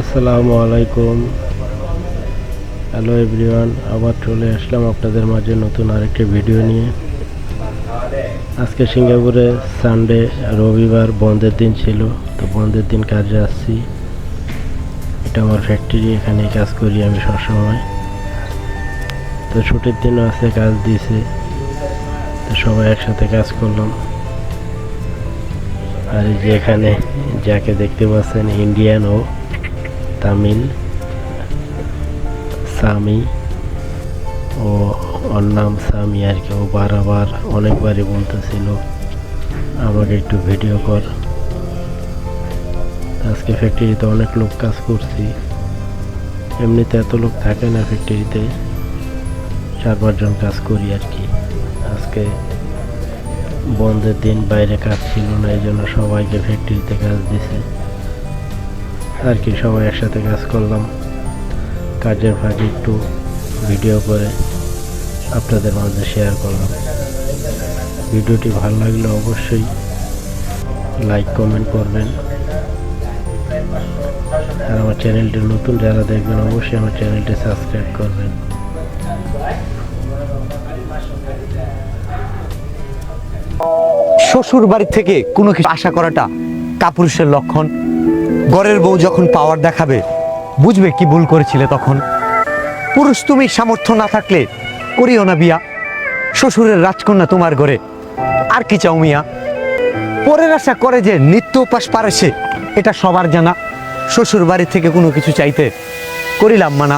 আসসালামু আলাইকুম। Hello everyone আবার চলে আসলাম আপনাদের মাঝে নতুন আরেকটি ভিডিও নিয়ে। আজকে সিঙ্গাপুরে সানডে রবিবার বন্ধের দিন ছিল। তো বন্ধের দিন কাজে আসছি। এটা আমার ফ্যাক্টরি এখানে কাজ করি আমি সবসময়। তো ছুটির দিনও আছে, কাজ দিয়েছে। তো সবাই একসাথে কাজ করলাম। আর এই যে এখানে যাকে দেখতে পাচ্ছেন ইন্ডিয়ান ও। তামিল সামি ও ওর নাম সামি আর কি। ও বারবার অনেকবারই বলতেছিল, আমাকে একটু ভিডিও কর। আজকে ফ্যাক্টরিতে অনেক লোক কাজ করছি। এমনিতে এত লোক থাকে না ফ্যাক্টরিতে চার পাঁচজন কাজ করি আর কি। আজকে বন্ধের দিন বাইরে কাজ ছিল না, এই জন্য সবাইকে ফ্যাক্টরিতে কাজ দিছে। আর কি, সবাই একসাথে কাজ করলাম। কাজের ফাঁকে একটু ভিডিও করে আপনাদের মাঝে শেয়ার করলাম। ভিডিওটি ভালো লাগলে অবশ্যই লাইক কমেন্ট করবেন। আর আমার চ্যানেলটি নতুন যারা দেখবেন, অবশ্যই আমার চ্যানেলটি সাবস্ক্রাইব করবেন। শ্বশুর বাড়ি থেকে কোনো কিছু আশা করাটা কাপুরুষের লক্ষণ। ঘরের বউ যখন পাওয়ার দেখাবে, বুঝবে কি ভুল করেছিলে তখন। পুরুষ তুমি সামর্থ্য না থাকলে করিও না বিয়া। শ্বশুরের রাজকন্যা তোমার ঘরে, আর কি চাও মিয়া? পরের আশা করে যে নিত্য উপাস পারে সে, এটা সবার জানা। শ্বশুর বাড়ি থেকে কোনো কিছু চাইতে করিলাম মানা।